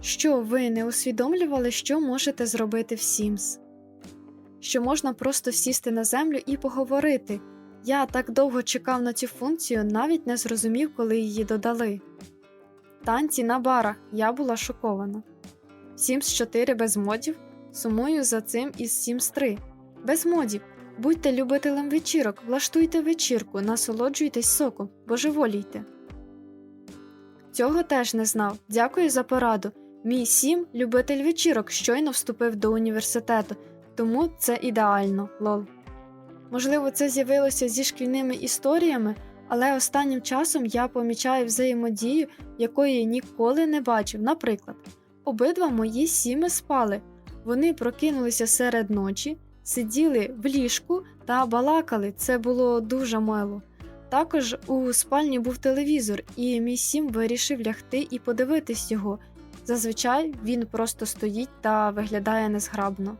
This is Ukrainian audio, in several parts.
Що ви не усвідомлювали, що можете зробити в Sims? Що можна просто сісти на землю і поговорити. Я так довго чекав на цю функцію, навіть не зрозумів, коли її додали. Танці на барах я була шокована. Sims 4 без модів. Сумую за цим із Sims 3. Без модів. Будьте любителем вечірок, влаштуйте вечірку, насолоджуйтесь соком, божеволійте. Цього теж не знав. Дякую за пораду. Мій сім любитель вечірок щойно вступив до університету, тому це ідеально, лол. Можливо, це з'явилося зі шкільними історіями, але останнім часом я помічаю взаємодію, якої ніколи не бачив. Наприклад, обидва мої сіми спали. Вони прокинулися серед ночі, сиділи в ліжку та балакали. Це було дуже мило. Також у спальні був телевізор, і мій сім вирішив лягти і подивитись його. Зазвичай він просто стоїть та виглядає незграбно.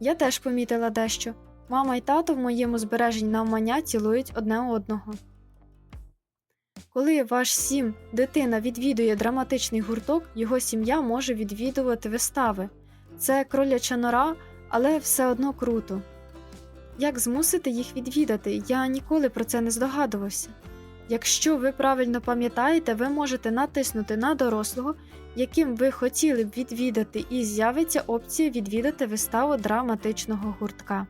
Я теж помітила дещо. Мама й тато в моєму збереженні навмання цілують одне одного. Коли ваш сім дитина відвідує драматичний гурток, його сім'я може відвідувати вистави. Це кроляча нора, але все одно круто. Як змусити їх відвідати? Я ніколи про це не здогадувався. Якщо ви правильно пам'ятаєте, ви можете натиснути на дорослого, яким ви хотіли б відвідати, і з'явиться опція відвідати виставу драматичного гуртка.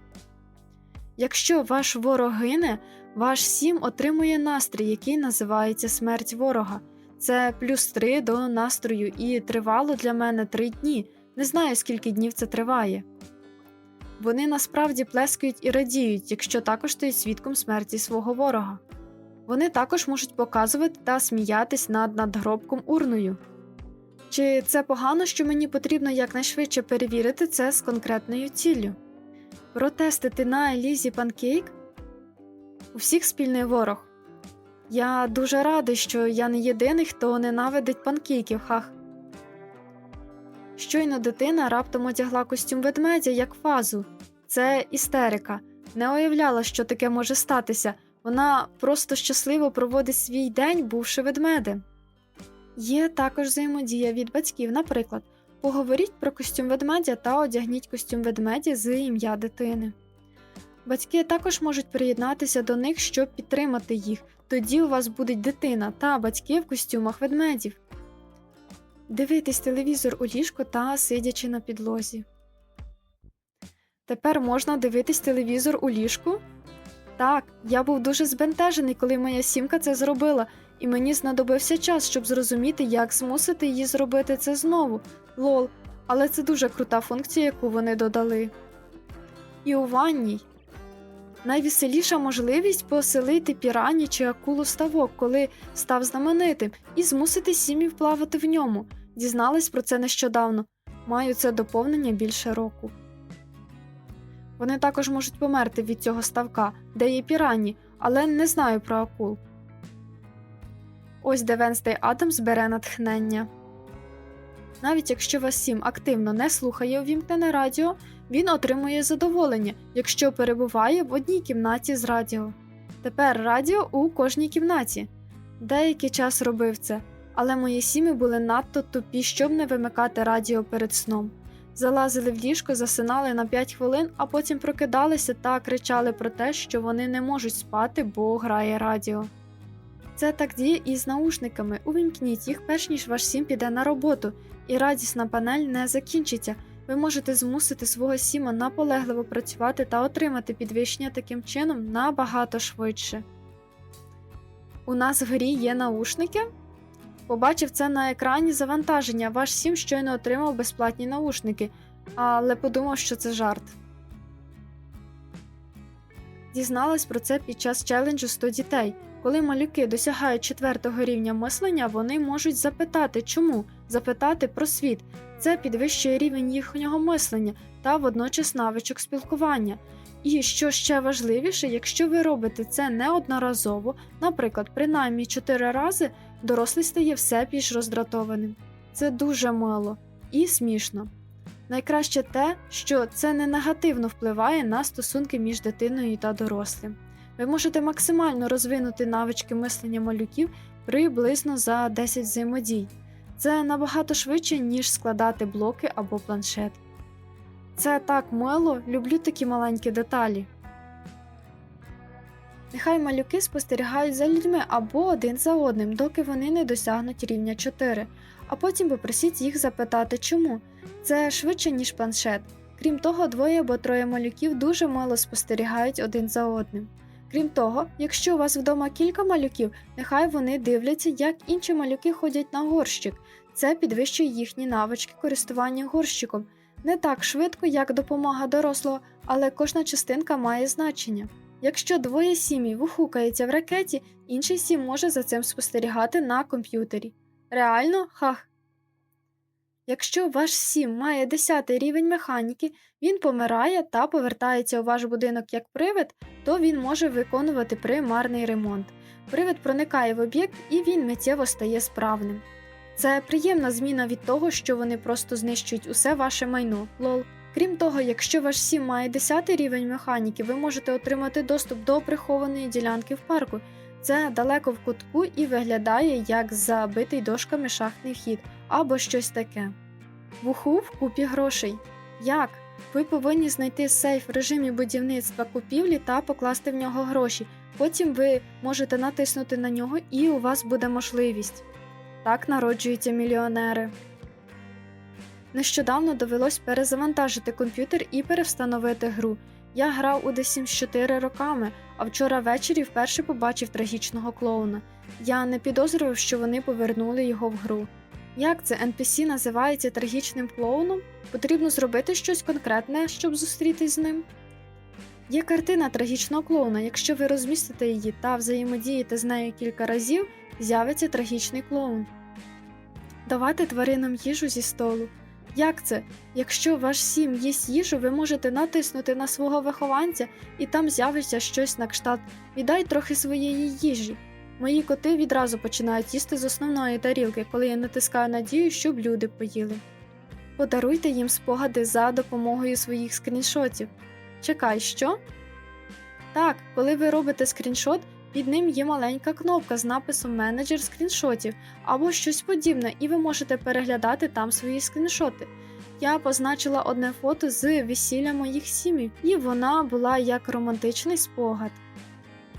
Якщо ваш ворог гине, ваш сім отримує настрій, який називається смерть ворога. Це плюс 3 до настрою, і тривало для мене 3 дні. Не знаю, скільки днів це триває. Вони насправді плескають і радіють, якщо також стають свідком смерті свого ворога. Вони також можуть показувати та сміятись над надгробком урною. Чи це погано, що мені потрібно якнайшвидше перевірити це з конкретною ціллю? Протестити на Елізі Панкейк? У всіх спільний ворог. Я дуже радий, що я не єдиний, хто ненавидить панкейків, хах. Щойно дитина раптом одягла костюм ведмедя як фазу. Це істерика. Не уявляла, що таке може статися. Вона просто щасливо проводить свій день, бувши ведмедем. Є також взаємодія від батьків, наприклад, поговоріть про костюм ведмедя та одягніть костюм ведмедя з ім'я дитини. Батьки також можуть приєднатися до них, щоб підтримати їх. Тоді у вас буде дитина та батьки в костюмах ведмедів. Дивитись телевізор у ліжко та сидячи на підлозі. Тепер можна дивитись телевізор у ліжку? Так, я був дуже збентежений, коли моя сімка це зробила, і мені знадобився час, щоб зрозуміти, як змусити її зробити це знову. Лол, але це дуже крута функція, яку вони додали. І у ванній. Найвеселіша можливість поселити пірані чи акулу ставок, коли став знаменитим, і змусити сім'ї плавати в ньому. Дізналась про це нещодавно. Маю це доповнення більше року. Вони також можуть померти від цього ставка, де є пірані, але не знаю про акул. Ось де Венстей Адамс бере натхнення. Навіть якщо вас сім активно не слухає увімкнене радіо, він отримує задоволення, якщо перебуває в одній кімнаті з радіо. Тепер радіо у кожній кімнаті. Деякий час робив це, але мої сіми були надто тупі, щоб не вимикати радіо перед сном. Залазили в ліжко, засинали на 5 хвилин, а потім прокидалися та кричали про те, що вони не можуть спати, бо грає радіо. Це так діє і з наушниками. Увімкніть їх, перш ніж ваш сім піде на роботу, і радісна панель не закінчиться. Ви можете змусити свого сіма наполегливо працювати та отримати підвищення таким чином набагато швидше. У нас в грі є наушники. Побачив це на екрані завантаження. Ваш сім щойно отримав безплатні наушники, але подумав, що це жарт. Дізналась про це під час челенджу 100 дітей. Коли малюки досягають четвертого рівня мислення, вони можуть запитати, чому, запитати про світ. Це підвищує рівень їхнього мислення та водночас навичок спілкування. І що ще важливіше, якщо ви робите це неодноразово, наприклад, принаймні 4 рази, дорослий стає все більш роздратованим. Це дуже мало і смішно. Найкраще те, що це не негативно впливає на стосунки між дитиною та дорослим. Ви можете максимально розвинути навички мислення малюків приблизно за 10 взаємодій. Це набагато швидше, ніж складати блоки або планшет. Це так мило, люблю такі маленькі деталі. Нехай малюки спостерігають за людьми або один за одним, доки вони не досягнуть рівня 4, а потім попросіть їх запитати чому. Це швидше, ніж планшет. Крім того, двоє або троє малюків дуже мало спостерігають один за одним. Крім того, якщо у вас вдома кілька малюків, нехай вони дивляться, як інші малюки ходять на горщик. Це підвищує їхні навички користування горщиком. Не так швидко, як допомога дорослого, але кожна частинка має значення. Якщо двоє сім'ї вихукаються в ракеті, інший сім може за цим спостерігати на комп'ютері. Реально, хах. Якщо ваш сім має 10 рівень механіки, він помирає та повертається у ваш будинок як привид, то він може виконувати примарний ремонт. Привид проникає в об'єкт і він миттєво стає справним. Це приємна зміна від того, що вони просто знищують усе ваше майно. Лол. Крім того, якщо ваш сім має 10 рівень механіки, ви можете отримати доступ до прихованої ділянки в парку. Це далеко в кутку і виглядає як забитий дошками шахтний хід або щось таке. Вуху в купі грошей. Як? Ви повинні знайти сейф в режимі будівництва купівлі та покласти в нього гроші. Потім ви можете натиснути на нього, і у вас буде можливість. Так народжуються мільйонери. Нещодавно довелось перезавантажити комп'ютер і перевстановити гру. Я грав у The Sims 4 роками, а вчора ввечері вперше побачив трагічного клоуна. Я не підозрював, що вони повернули його в гру. Як це NPC називається трагічним клоуном? Потрібно зробити щось конкретне, щоб зустрітись з ним. Є картина трагічного клоуна. Якщо ви розмістите її та взаємодієте з нею кілька разів, з'явиться трагічний клоун. Давати тваринам їжу зі столу. Як це? Якщо ваш сім їсть їжу, ви можете натиснути на свого вихованця, і там з'явиться щось на кшталт віддай трохи своєї їжі. Мої коти відразу починають їсти з основної тарілки, коли я натискаю надію, щоб люди поїли. Подаруйте їм спогади за допомогою своїх скріншотів. Чекай, що? Так, коли ви робите скріншот, під ним є маленька кнопка з написом Менеджер скріншотів або щось подібне, і ви можете переглядати там свої скріншоти. Я позначила одне фото з весілля моїх сім'їв, і вона була як романтичний спогад.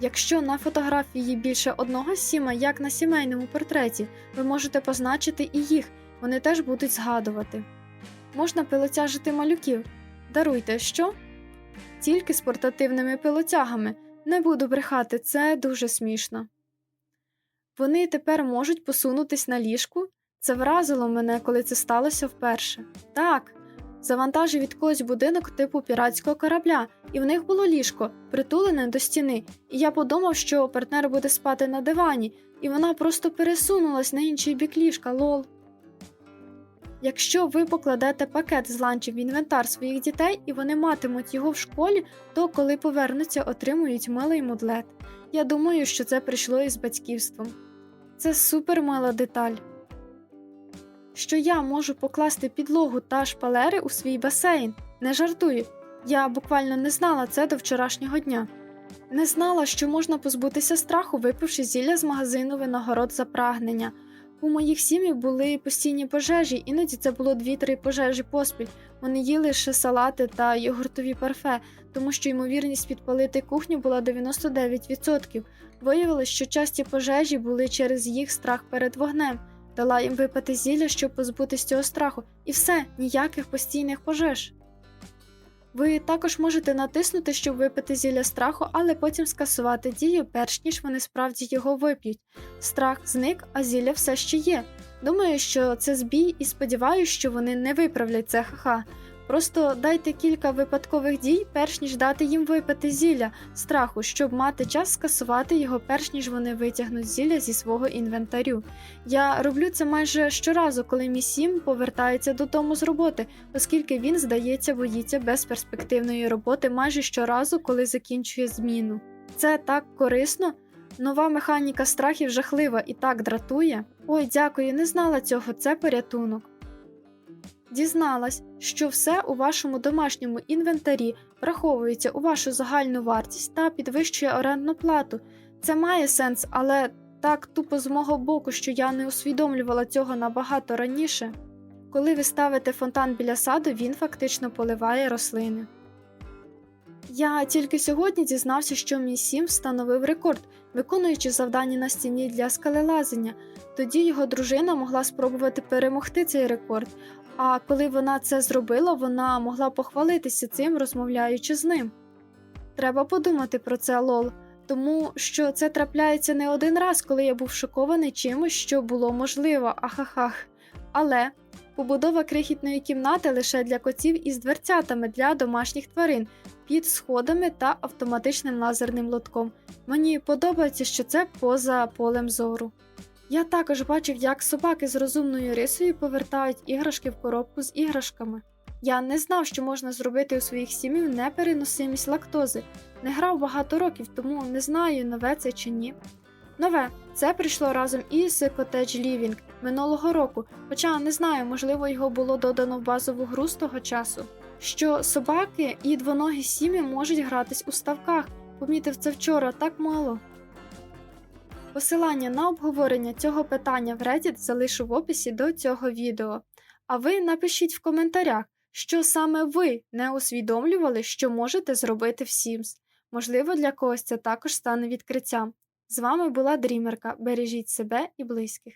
Якщо на фотографії більше одного сіма, як на сімейному портреті, ви можете позначити і їх, вони теж будуть згадувати. Можна пилотяжити малюків. Даруйте, що? Тільки з портативними пилотягами. Не буду брехати, це дуже смішно. Вони тепер можуть посунутись на ліжку? Це вразило мене, коли це сталося вперше. Так, завантажив від когось будинок типу піратського корабля, і в них було ліжко, притулене до стіни, і я подумав, що партнер буде спати на дивані, і вона просто пересунулась на інший бік ліжка, лол. Якщо ви покладете пакет з ланчів в інвентар своїх дітей і вони матимуть його в школі, то коли повернуться, отримують милий мудлет. Я думаю, що це прийшло із батьківством. Це супер мила деталь. Що я можу покласти підлогу та шпалери у свій басейн. Не жартую. Я буквально не знала це до вчорашнього дня. Не знала, що можна позбутися страху, випивши зілля з магазину винагород за прагнення. У моїх сім'ї були постійні пожежі, іноді це було 2-3 пожежі поспіль. Вони їли лише салати та йогуртові парфе, тому що ймовірність підпалити кухню була 99%. Виявилось, що часті пожежі були через їх страх перед вогнем. Дала їм випити зілля, щоб позбутись цього страху, і все, ніяких постійних пожеж. Ви також можете натиснути, щоб випити зілля страху, але потім скасувати дію, перш ніж вони справді його вип'ють. Страх зник, а зілля все ще є. Думаю, що це збій, і сподіваюся, що вони не виправлять це ха-ха. Просто дайте кілька випадкових дій, перш ніж дати їм випити зілля страху, щоб мати час скасувати його, перш ніж вони витягнуть зілля зі свого інвентарю. Я роблю це майже щоразу, коли мій сім повертається додому з роботи, оскільки він, здається, боїться безперспективної роботи майже щоразу, коли закінчує зміну. Це так корисно. Нова механіка страхів жахлива і так дратує. Ой, дякую, не знала цього, це порятунок. Дізналась, що все у вашому домашньому інвентарі враховується у вашу загальну вартість та підвищує орендну плату. Це має сенс, але Так тупо з мого боку, що я не усвідомлювала цього набагато раніше. Коли ви ставите фонтан біля саду, він фактично поливає рослини. Я тільки сьогодні дізнався, що мій сім встановив рекорд, виконуючи завдання на стіні для скелелазення. Тоді його дружина могла спробувати перемогти цей рекорд. А коли вона це зробила, вона могла похвалитися цим, розмовляючи з ним. Треба подумати про це, лол, тому що це трапляється не один раз, коли я був шокований чимось, що було можливо, ахахах. Але побудова крихітної кімнати лише для котів із дверцятами для домашніх тварин, під сходами та автоматичним лазерним лотком. Мені подобається, що це поза полем зору. Я також бачив, як собаки з розумною рисою повертають іграшки в коробку з іграшками. Я не знав, що можна зробити у своїх сім'їв непереносимість лактози. Не грав багато років, тому не знаю, нове це чи ні. Нове це прийшло разом із Cottage Living минулого року, хоча не знаю, можливо, його було додано в базову гру з того часу. Що собаки і двоногі сім'ї можуть гратись у ставках. Помітив це вчора так мало. Посилання на обговорення цього питання в Reddit залишу в описі до цього відео. А ви напишіть в коментарях, що саме ви не усвідомлювали, що можете зробити в Sims. Можливо, для когось це також стане відкриттям. З вами була Дрімерка. Бережіть себе і близьких.